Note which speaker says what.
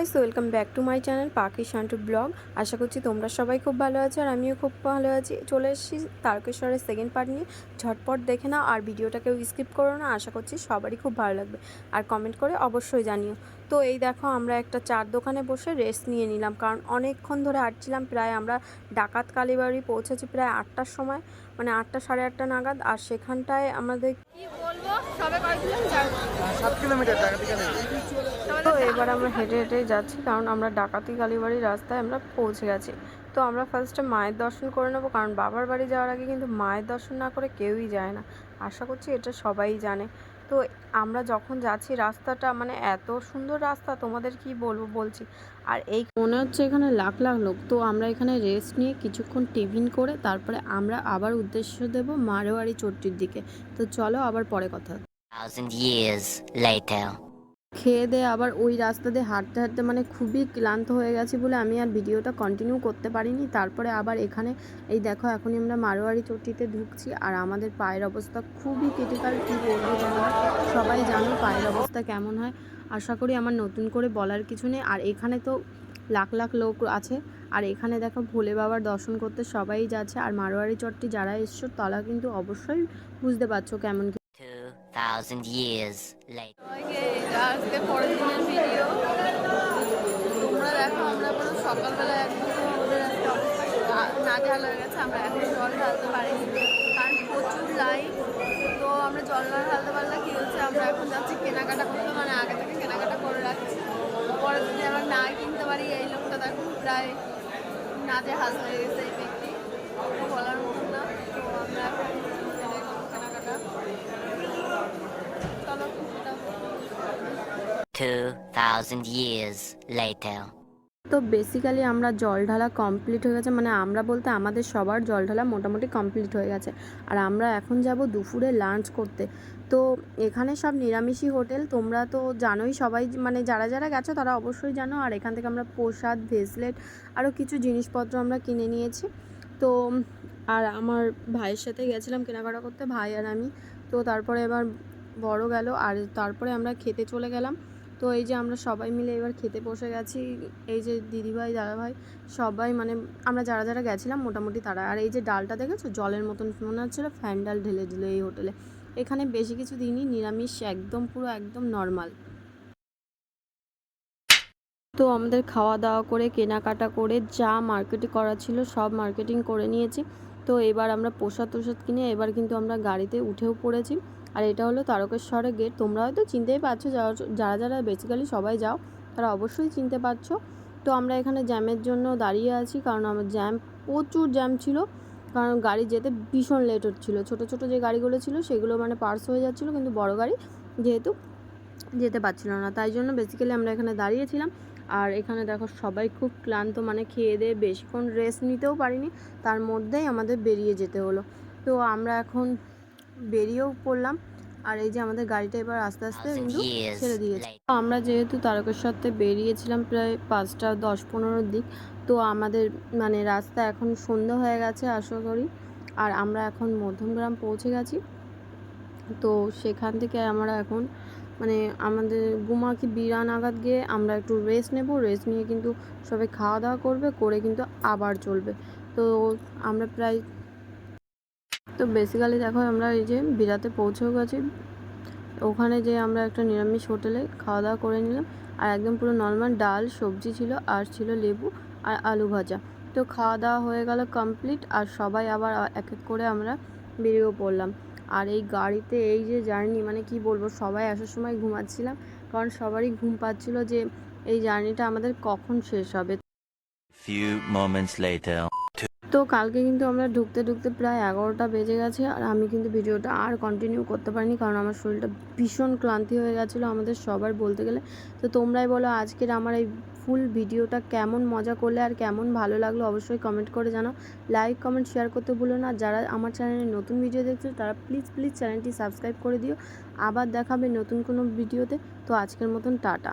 Speaker 1: Guys welcome back to my channel Pakhi Shantu vlog আশা করছি তোমরা সবাই খুব ভালো আছো আর আমিও খুব ভালো আছি। চলে এসেছি তারকেশ্বরের সেকেন্ড পার্ট নিয়ে। ঝটপট দেখে নাও আর ভিডিওটাকেও স্কিপ করো না, আশা করছি সবারই খুব ভালো লাগবে। আর কমেন্ট করে অবশ্যই জানিও। তো এই দেখো, আমরা একটা চার দোকানে বসে রেস্ট নিয়ে নিলাম। কারণ অনেকক্ষণ ধরে হাঁটছিলাম, প্রায় আমরা ডাকাত কালীবাড়ি পৌঁছেছি প্রায় আটটার সময় মানে আটটা সাড়ে আটটা নাগাদ। আর সেখানটায় আমাদের
Speaker 2: সাত কিলোমিটার
Speaker 1: তো এবার আমরা হেঁটে হেঁটেই যাচ্ছি কারণ আমরা ডাকাতি কালীবাড়ির রাস্তায় আমরা পৌঁছে গেছি। তো আমরা ফার্স্টে মায়ের দর্শন করে নেব কারণ বাবার বাড়ি যাওয়ার আগে কিন্তু মায়ের দর্শন না করে কেউই যায় না। আশা করছি এটা সবাই জানে। তো আমরা যখন যাচ্ছি রাস্তাটা মানে এত সুন্দর রাস্তা তোমাদের কি বলব বলছি? আর এই মনে হচ্ছে এখানে লাখ লাখ লোক। তো আমরা এখানে রেস্ট নিয়ে কিছুক্ষণ টিফিন করে তারপরে আমরা আবার উদ্দেশ্য দেব মারোয়ারি চট্টির দিকে। তো চলো আবার পরে কথা খেয়ে দিয়ে আবার ওই রাস্তা দিয়ে হাঁটতে হাঁটতে মানে খুবই ক্লান্ত হয়ে গেছি বলে আমি আর ভিডিওটা কন্টিনিউ করতে পারিনি। তারপরে আবার এখানে এই দেখো এখনই আমরা মারোয়ারি চটিতে ঢুকছি আর আমাদের পায়ের অবস্থা খুবই ক্রিটিক্যাল কী বলব সবাই জানো পায়ের অবস্থা কেমন হয়। আশা করি আমার নতুন করে বলার কিছু নেই। আর এখানে তো লাখ লাখ লোক আছে। আর এখানে দেখো ভোলে বাবার দর্শন করতে সবাই যাচ্ছে। আর মারোয়ারি চটটি যারা এসছো তারা কিন্তু অবশ্যই বুঝতে পারছ কেমন কি
Speaker 3: thousand years later.
Speaker 4: আজকে পরের দিনের ভিডিও তোমরা দেখো আমরা পুরো সকালবেলা একদম আমাদের আজকে অবস্থা নাজেহাল হয়ে গেছে। আমরা এখন জল ঢালতে পারিনি। কারণ প্রচুর লাইন। তো আমরা জল না ঢালতে পারলে কী হচ্ছে আমরা এখন যাচ্ছি কেনাকাটা করতে মানে আগে থেকে কেনাকাটা করে রাখছি। পরে যদি আমরা না কিনতে পারি, এই লোকটা দেখুন প্রায় নাজেহাল হয়ে গেছে এই ব্যক্তি। বলার মতন না। তো আমরা এখন কেনাকাটা চলো এটা
Speaker 3: Two thousand years later.
Speaker 1: তো বেসিক্যালি আমরা জল ঢালা কমপ্লিট হয়ে গেছে মানে আমরা বলতে আমাদের সবার জল ঢালা মোটামুটি কমপ্লিট হয়ে গেছে। আর আমরা এখন যাব দুপুরে লাঞ্চ করতে। তো এখানে সব নিরামিষই হোটেল, তোমরা তো জানোই সবাই মানে যারা যারা গেছো তারা অবশ্যই জানো। আর এখান থেকে আমরা প্রসাদ ভেসলেট আরও কিছু জিনিসপত্র আমরা কিনে নিয়েছি। তো আর আমার ভাইয়ের সাথে গেছিলাম কেনাকাটা করতে, ভাই আর আমি। তো তারপরে এবার বড় গেল, আর তারপরে আমরা খেতে চলে গেলাম। তো এই যে আমরা সবাই মিলে এবার খেতে বসে গেছি। এই যে দিদিভাই, দাদাভাই সবাই মানে আমরা যারা যারা গেছিলাম মোটামুটি তারা। আর এই যে ডালটা দেখেছ? জলের মতন মনে হচ্ছিল ফ্যান ডাল ঢেলে দিল এই হোটেলে। এখানে বেশি কিছু দিনই নিরামিষ একদম পুরো একদম নর্মাল। তো আমাদের খাওয়া দাওয়া করে, কেনাকাটা করে যা মার্কেটিং করা ছিল সব মার্কেটিং করে নিয়েছি। তো এবার আমরা প্রসাদ তোসাদ কিনে এবার কিন্তু আমরা গাড়িতে উঠেও পড়েছি। আর এটা হলো তারকেশ্বরের গেট তোমরা হয়তো চিনতেই পারছ, যারা যারা বেসিক্যালি সবাই যাও, তারা অবশ্যই চিনতে পারছ। তো আমরা এখানে জ্যামের জন্য দাঁড়িয়ে আছি, কারণ আমার জ্যাম প্রচুর জ্যাম ছিল। কারণ গাড়ি যেতে ভীষণ লেট হচ্ছিল। ছোট ছোট যে গাড়িগুলো ছিল, সেগুলো মানে পার্স হয়ে যাচ্ছিল, কিন্তু বড় গাড়ি যেহেতু যেতে পারছিল না। তাই জন্য বেসিক্যালি আমরা এখানে দাঁড়িয়েছিলাম। আর এখানে দেখো সবাই খুব ক্লান্ত মানে খেয়ে দিয়ে বেশিক্ষণ রেস্ট নিতেও পারিনি। তার মধ্যেই আমাদের বেরিয়ে যেতে হলো। তো আমরা এখন বেরিয়েও পড়লাম। আর এই যে আমাদের গাড়িটা এবার আস্তে আস্তে কিন্তু ছেড়ে দিয়েছে। তো আমরা যেহেতু তারকেশ্বরতে বেরিয়েছিলাম প্রায় পাঁচটা দশ পনেরোর দিক তো আমাদের মানে রাস্তা এখন সন্ধ্যা হয়ে গেছে আশা করি। আর আমরা এখন মধ্যমগ্রাম পৌঁছে গেছি। তো সেখান থেকে আমরা এখন মানে আমাদের গুমাকি বিরা নাগাদ গিয়ে আমরা একটু রেস্ট নেব। রেস্ট নিয়ে কিন্তু সবাই খাওয়া দাওয়া করবে করে কিন্তু আবার চলবে। তো আমরা প্রায় তো বেসিক্যালি দেখো আমরা এই যে বিরাতে পৌঁছেও গেছি। ওখানে যে আমরা একটা নিরামিষ হোটেলে খাওয়া দাওয়া করে নিলাম। আর একদম পুরো নর্মাল ডাল, সবজি ছিল, আর ছিল লেবু আর আলু ভাজা। তো খাওয়া দাওয়া হয়ে গেল কমপ্লিট আর সবাই আবার এক এক করে আমরা বেরিয়েও পড়লাম। আর এই গাড়িতে এই যে জার্নি মানে কি বলব, সবাই আসার সময় ঘুমাচ্ছিলাম। কারণ সবারই ঘুম পাচ্ছিল যে এই জার্নিটা আমাদের কখন শেষ হবে।
Speaker 5: Few moments later.
Speaker 1: তো কালকে কিন্তু আমরা ঢুকতে ঢুকতে প্রায় এগারোটা বেজে গেছে আর আমি কিন্তু ভিডিওটা আর কন্টিনিউ করতে পারিনি কারণ আমার শরীরটা ভীষণ ক্লান্তি হয়ে গেছিল আমাদের সবার বলতে গেলে। তো তোমরাই বলো আজকের আমার এই ফুল ভিডিওটা কেমন মজা করলে আর কেমন ভালো লাগল অবশ্যই কমেন্ট করে জানাও। লাইক কমেন্ট শেয়ার করতে ভুলো না। যারা আমার চ্যানেলে নতুন ভিডিও দেখছ তারা প্লিজ প্লিজ চ্যানেলটি সাবস্ক্রাইব করে দিও। আবার দেখাবে নতুন কোনো ভিডিওতে। তো আজকের মতন টাটা।